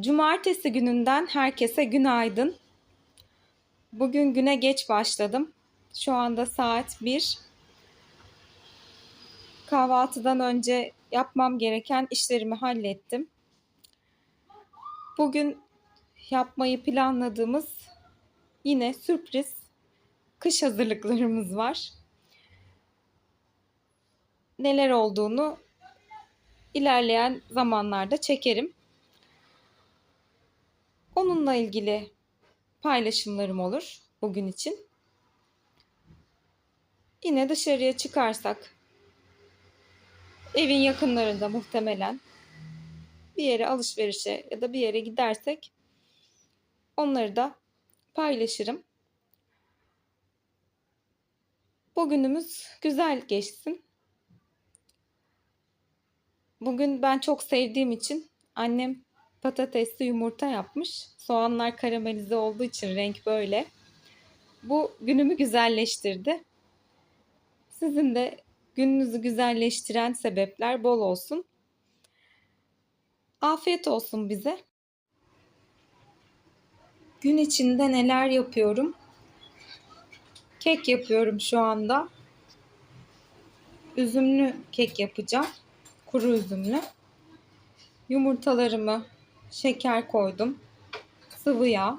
Cumartesi gününden herkese günaydın. Bugün güne geç başladım. Şu anda saat 1. Kahvaltıdan önce yapmam gereken işlerimi hallettim. Bugün yapmayı planladığımız yine sürpriz kış hazırlıklarımız var. Neler olduğunu ilerleyen zamanlarda çekerim. Onunla ilgili paylaşımlarım olur bugün için. Yine dışarıya çıkarsak evin yakınlarında muhtemelen bir yere alışverişe ya da bir yere gidersek onları da paylaşırım. Bugünümüz güzel geçsin. Bugün ben çok sevdiğim için annem patatesli yumurta yapmış. Soğanlar karamelize olduğu için renk böyle. Bu günümü güzelleştirdi. Sizin de gününüzü güzelleştiren sebepler bol olsun. Afiyet olsun bize. Gün içinde neler yapıyorum? Kek yapıyorum şu anda. Üzümlü kek yapacağım. Kuru üzümlü. Yumurtalarımı şeker koydum. Sıvı yağ.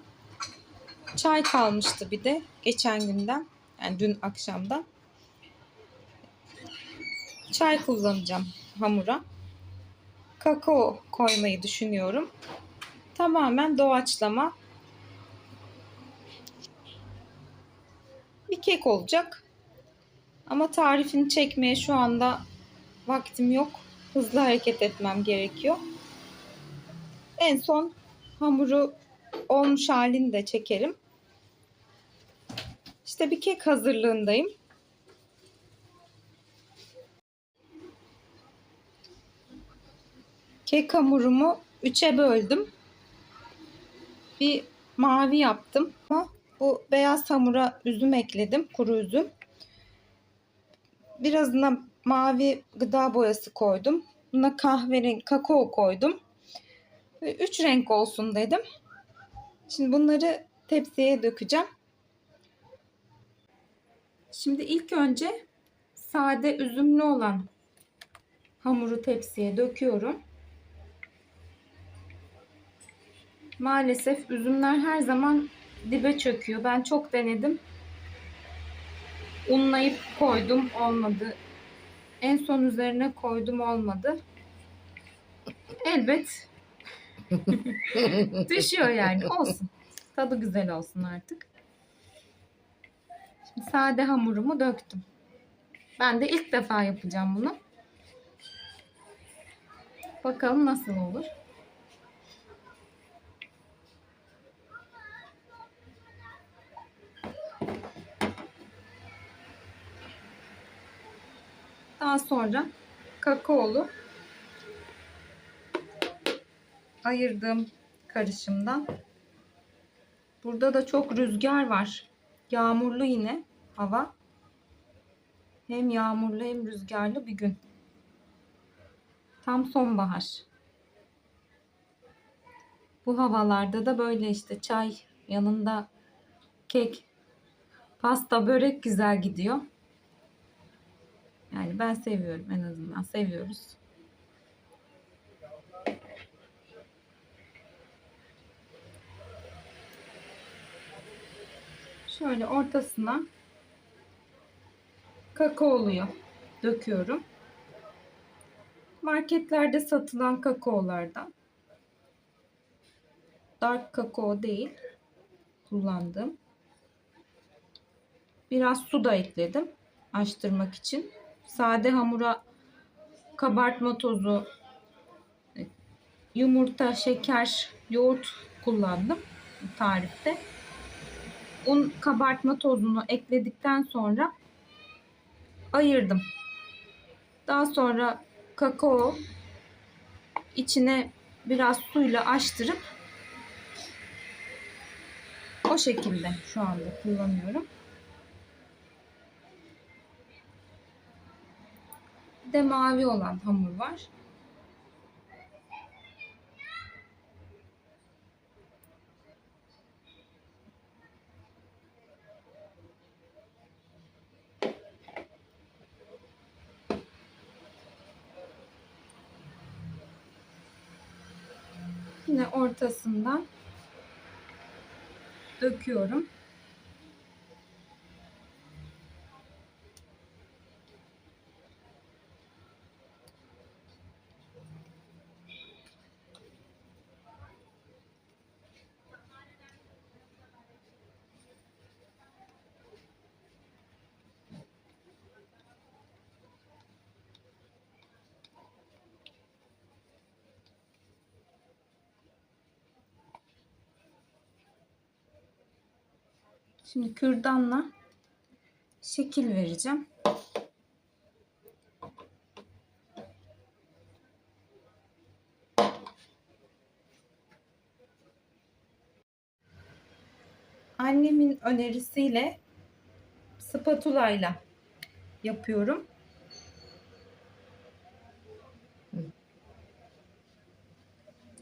Çay kalmıştı bir de geçen günden. Yani dün akşamdan. Çay kullanacağım hamura. Kakao koymayı düşünüyorum. Tamamen doğaçlama. Bir kek olacak. Ama tarifini çekmeye şu anda vaktim yok. Hızlı hareket etmem gerekiyor. En son hamuru olmuş halini de çekerim. İşte bir kek hazırlığındayım. Kek hamurumu üçe böldüm. Bir mavi yaptım. Bu beyaz hamura üzüm ekledim. Kuru üzüm. Birazına mavi gıda boyası koydum. Buna kahverengi kakao koydum. Üç renk olsun dedim. Şimdi bunları tepsiye dökeceğim. Şimdi ilk önce sade üzümlü olan hamuru tepsiye döküyorum. Maalesef üzümler her zaman dibe çöküyor. Ben çok denedim. Unlayıp koydum olmadı. En son üzerine koydum olmadı. Elbet Düşüyor yani. Olsun. Tadı güzel olsun artık. Şimdi sade hamurumu döktüm. Ben de ilk defa yapacağım bunu. Bakalım nasıl olur. Daha sonra kakaolu ayırdığım karışımdan. Burada da çok rüzgar var. Yağmurlu yine hava. Hem yağmurlu hem rüzgarlı bir gün. Tam sonbahar. Bu havalarda da böyle işte çay yanında kek, pasta, börek güzel gidiyor. Yani ben seviyorum en azından seviyoruz. Şöyle ortasına kakaoluyu döküyorum. Marketlerde satılan kakaolardan. Dark kakao değil kullandım. Biraz su da ekledim açtırmak için. Sade hamura kabartma tozu, yumurta, şeker, yoğurt kullandım tarifte un kabartma tozunu ekledikten sonra ayırdım. Daha sonra kakao içine biraz suyla açtırıp o şekilde şu anda kullanıyorum. Bir de mavi olan hamur var. Yine ortasından döküyorum. Şimdi kürdanla şekil vereceğim. Annemin önerisiyle spatula ile yapıyorum.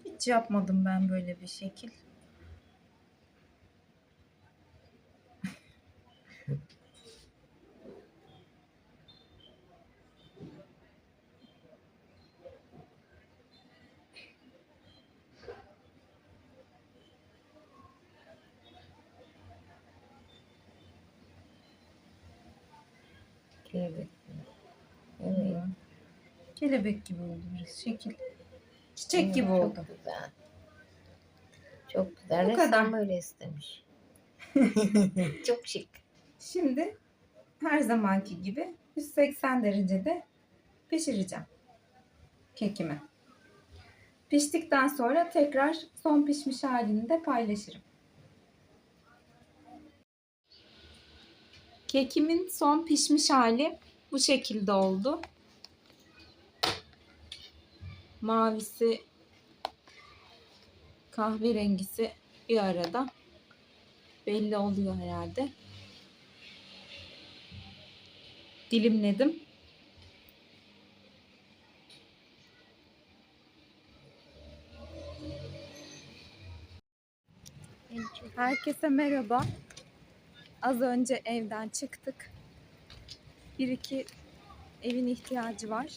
Hiç yapmadım ben böyle bir şekil. Kelebek. Evet. Kelebek gibi oldu biraz şekil. Çiçek Evet, gibi çok oldu. Güzel. Çok güzel. Bu Ressam kadar. böyle istemiş. çok şık. Şimdi her zamanki gibi 180 derecede pişireceğim kekimi. Piştikten sonra tekrar son pişmiş halini de paylaşırım. Kekimin son pişmiş hali bu şekilde oldu. Mavisi kahverengisi bir arada belli oluyor herhalde. Dilimledim. Herkese merhaba. Az önce evden çıktık. Bir iki evin ihtiyacı var.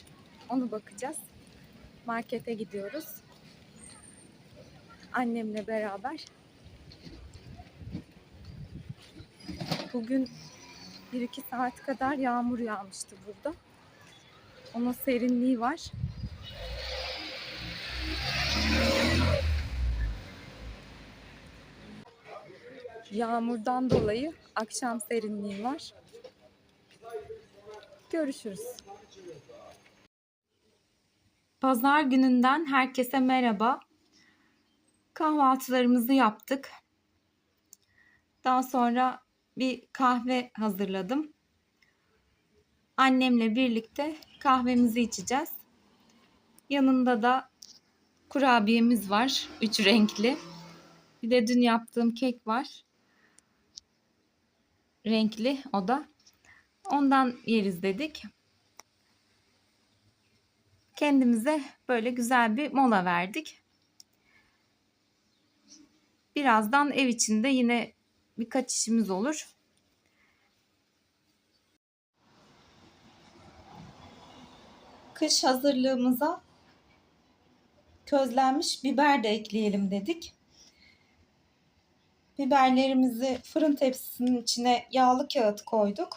Onu bakacağız. Markete gidiyoruz. Annemle beraber. Bugün bir iki saat kadar yağmur yağmıştı burada. Onun serinliği var. Yağmurdan dolayı akşam serinliği var. Görüşürüz. Pazar gününden herkese merhaba. Kahvaltılarımızı yaptık. Daha sonra bir kahve hazırladım. Annemle birlikte kahvemizi içeceğiz. Yanında da kurabiyemiz var. Üç renkli. Bir de dün yaptığım kek var renkli o da. Ondan yeriz dedik. Kendimize böyle güzel bir mola verdik. Birazdan ev içinde yine birkaç işimiz olur. Kış hazırlığımıza közlenmiş biber de ekleyelim dedik. Biberlerimizi fırın tepsisinin içine yağlı kağıt koyduk.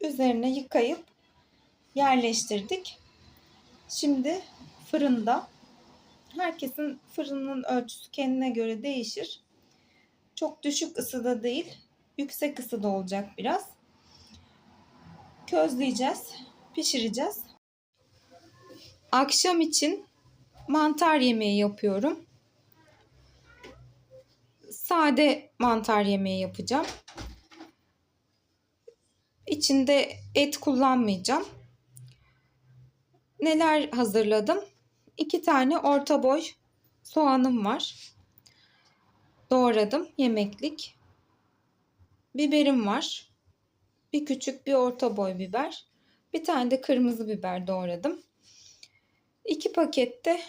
Üzerine yıkayıp yerleştirdik. Şimdi fırında herkesin fırının ölçüsü kendine göre değişir. Çok düşük ısıda değil, yüksek ısıda olacak biraz. Közleyeceğiz, pişireceğiz. Akşam için mantar yemeği yapıyorum sade mantar yemeği yapacağım. İçinde et kullanmayacağım. Neler hazırladım? İki tane orta boy soğanım var. Doğradım yemeklik. Biberim var. Bir küçük bir orta boy biber. Bir tane de kırmızı biber doğradım. İki pakette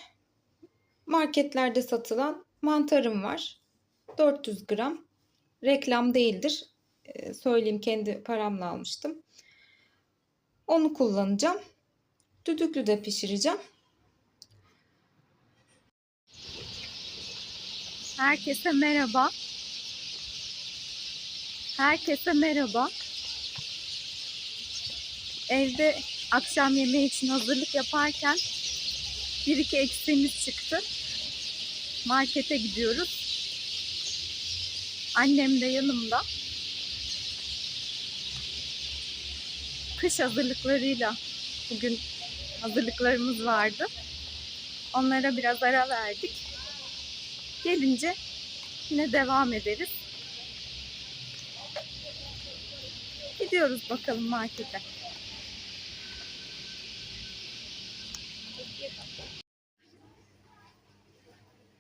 marketlerde satılan mantarım var. 400 gram. Reklam değildir. Ee, söyleyeyim kendi paramla almıştım. Onu kullanacağım. Düdüklü de pişireceğim. Herkese merhaba. Herkese merhaba. Evde akşam yemeği için hazırlık yaparken bir iki eksiğimiz çıktı. Markete gidiyoruz. Annem de yanımda. Kış hazırlıklarıyla bugün hazırlıklarımız vardı. Onlara biraz ara verdik. Gelince yine devam ederiz. Gidiyoruz bakalım markete.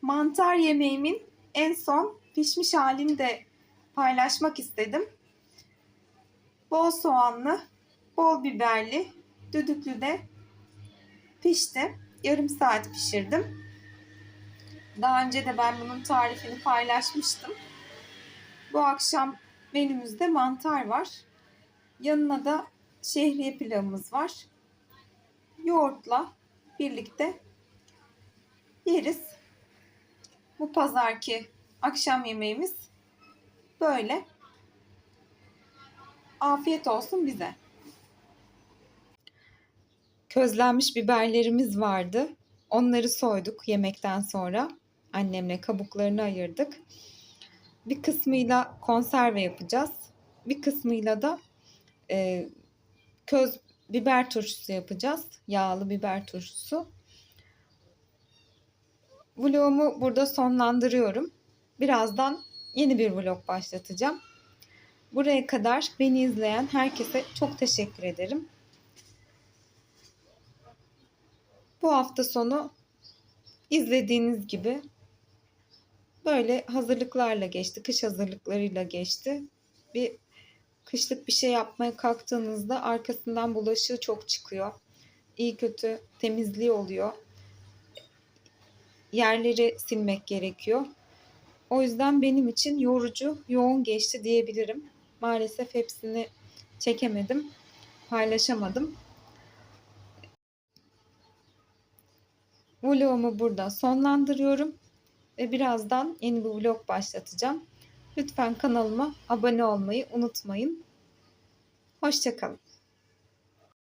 Mantar yemeğimin en son pişmiş halini de paylaşmak istedim. Bol soğanlı, bol biberli, düdüklü de pişti. Yarım saat pişirdim. Daha önce de ben bunun tarifini paylaşmıştım. Bu akşam menümüzde mantar var. Yanına da şehriye pilavımız var. Yoğurtla birlikte yeriz. Bu pazarki akşam yemeğimiz böyle. Afiyet olsun bize. Közlenmiş biberlerimiz vardı. Onları soyduk yemekten sonra. Annemle kabuklarını ayırdık. Bir kısmıyla konserve yapacağız. Bir kısmıyla da e, köz biber turşusu yapacağız. Yağlı biber turşusu. Vlogumu burada sonlandırıyorum. Birazdan yeni bir vlog başlatacağım. Buraya kadar beni izleyen herkese çok teşekkür ederim. Bu hafta sonu izlediğiniz gibi böyle hazırlıklarla geçti. Kış hazırlıklarıyla geçti. Bir kışlık bir şey yapmaya kalktığınızda arkasından bulaşığı çok çıkıyor. İyi kötü temizliği oluyor. Yerleri silmek gerekiyor. O yüzden benim için yorucu, yoğun geçti diyebilirim. Maalesef hepsini çekemedim, paylaşamadım. Vlogumu burada sonlandırıyorum ve birazdan yeni bir vlog başlatacağım. Lütfen kanalıma abone olmayı unutmayın. Hoşçakalın.